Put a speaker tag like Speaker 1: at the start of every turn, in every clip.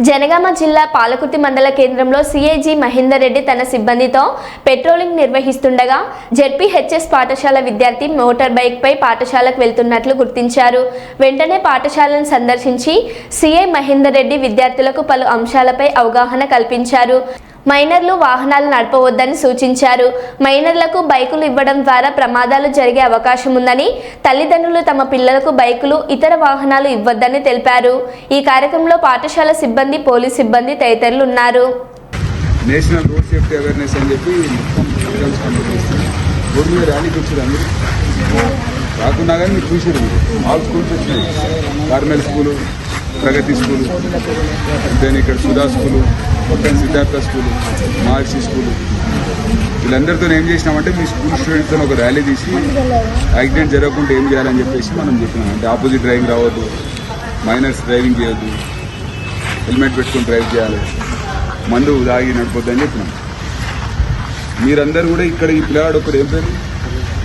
Speaker 1: జనగామ జిల్లా పాలకుర్తి మండల కేంద్రంలో సీఏజీ మహేందర్ రెడ్డి తన సిబ్బందితో పెట్రోలింగ్ నిర్వహిస్తుండగా జెడ్పీహెచ్ఎస్ పాఠశాల విద్యార్థి మోటార్ బైక్పై పాఠశాలకు వెళ్తున్నట్లు గుర్తించారు. వెంటనే పాఠశాలను సందర్శించి సిఐ మహేందర్ రెడ్డి విద్యార్థులకు పలు అంశాలపై అవగాహన కల్పించారు. మైనర్లు వాహనాలు నడపవద్దని సూచించారు. మైనర్లకు బైకులు ఇవ్వడం ద్వారా ప్రమాదాలు జరిగే అవకాశం ఉందని తల్లిదండ్రులు తమ పిల్లలకు బైకులు ఇతర వాహనాలు ఇవ్వద్దని తెలిపారు. ఈ కార్యక్రమంలో పాఠశాల సిబ్బంది పోలీస్ సిబ్బంది తదితరులు ఉన్నారు.
Speaker 2: నేషనల్ రోడ్ సేఫ్టీ అవేర్నెస్ అని చెప్పి రోడ్డు మీద ర్యాలీకి వచ్చారు అందరూ రాకున్నా కానీ మీరు చూసారు ఆల్ స్కూల్స్ వచ్చినాయి. Carmel school Pragati school then ఇక్కడ సుధా స్కూలు పక్కన సిద్ధార్థ స్కూల్ మార్క్సీ స్కూల్. వీళ్ళందరితో ఏం చేసినామంటే మీ స్కూల్ స్టూడెంట్స్తో ఒక ర్యాలీ తీసి యాక్సిడెంట్ జరగకుండా ఏం చేయాలని చెప్పేసి మనం చెప్పినాం. అంటే ఆపోజిట్ డ్రైవింగ్ రావద్దు మైనర్స్ డ్రైవింగ్ చేయొద్దు హెల్మెట్ పెట్టుకొని డ్రైవ్ చేయాలి మందు తాగి నడిపోద్దని చెప్పినాం. మీరందరూ కూడా ఇక్కడ ఈ పిల్లగాడు ఒకటి ఏం పేరు?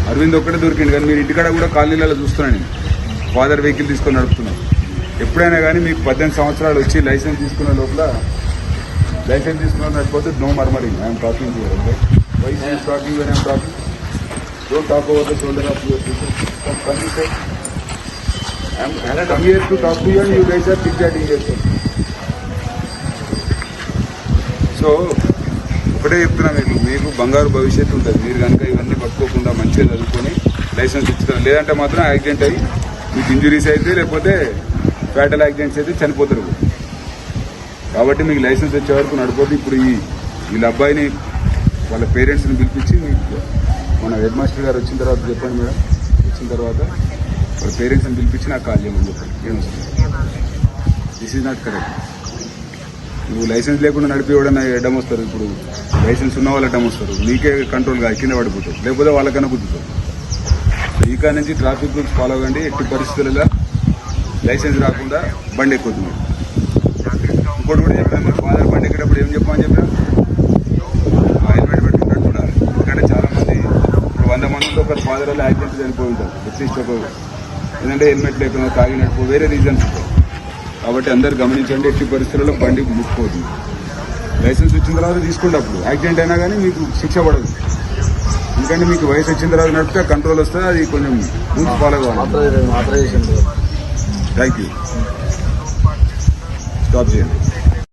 Speaker 2: అరవింద్ ఒక్కడే దొరికింది కానీ మీరు ఇంటికాడ కూడా కాలనీలలో చూస్తున్నాను నేను. ఫాదర్ వెహికల్ తీసుకొని నడుపుతున్నాను ఎప్పుడైనా కానీ మీకు పద్దెనిమిది సంవత్సరాలు వచ్చి లైసెన్స్ తీసుకున్న లోపల లైసెన్స్ తీసుకున్న నడిపోతే no murmuring. I'm talking why talking I'm talking don't talk over the shoulder of your people I'm come here to talk to you and you guys are chit-chatting so ఒకటే చెప్తున్నా మీకు. మీకు బంగారు భవిష్యత్తు ఉంటుంది. మీరు కనుక ఇవన్నీ పట్టుకోకుండా మంచిగా చదువుకొని లైసెన్స్ ఇచ్చుతారు లేదంటే మాత్రం యాక్సిడెంట్ అయ్యి మీకు ఇంజురీస్ అయితే లేకపోతే ఫ్యాటల్ యాక్సిడెంట్స్ అయితే చనిపోతారు. కాబట్టి మీకు లైసెన్స్ వచ్చే వరకు నడిపోతే ఇప్పుడు ఈ వీళ్ళ అబ్బాయిని వాళ్ళ పేరెంట్స్ని పిలిపించి మన హెడ్ మాస్టర్ గారు వచ్చిన తర్వాత చెప్పండి మేడం. వచ్చిన తర్వాత వాళ్ళ పేరెంట్స్ని పిలిపించి నాకు కాల్ చేయమని చెప్పండి. ఏం దిస్ ఈజ్ నాట్ కరెక్ట్ నువ్వు లైసెన్స్ లేకుండా నడిపి ఎవడన్నా అడ్డం వస్తారు? ఇప్పుడు లైసెన్స్ ఉన్న వాళ్ళు అడ్డం వస్తారు. నీకే కంట్రోల్ కాదు కింద పడిపోతావు. లేకపోతే వాళ్ళకన్నా గుద్దుతావు ఈ కాడ నుంచి ట్రాఫిక్ రూల్స్ ఫాలో అవ్వండి ఎట్టి పరిస్థితులలో లైసెన్స్ రాకుండా బండి ఎక్కుతుంది. ఇంకోటి కూడా చెప్పాను మీరు ఫాదర్ బండి ఎక్కేటప్పుడు ఏం చెప్పమని చెప్పినా హెల్మెట్ ఉండాలి ఎందుకంటే చాలా మంది ఇప్పుడు వంద మందితో ఒక ఫాదర్ వల్ల యాక్సిడెంట్ చనిపోయి ఉంటారు. ఒక ఎందుకంటే హెల్మెట్ లేకుండా తాగినట్టు వేరే రీజన్స్ ఉంటాయి. కాబట్టి అందరు గమనించండి ఎట్టి పరిస్థితుల్లో బండి ముట్టుకోవద్దు లైసెన్స్ వచ్చిన తర్వాత తీసుకోండి అప్పుడు. యాక్సిడెంట్ అయినా కానీ మీకు శిక్ష పడదు. ఎందుకంటే మీకు వయసు వచ్చిన తర్వాత నడిపితే కంట్రోల్ వస్తుంది అది కొంచెం రూల్స్ ఫాలో కావాలి. థ్యాంక్ యూ స్టాప్ చేయండి.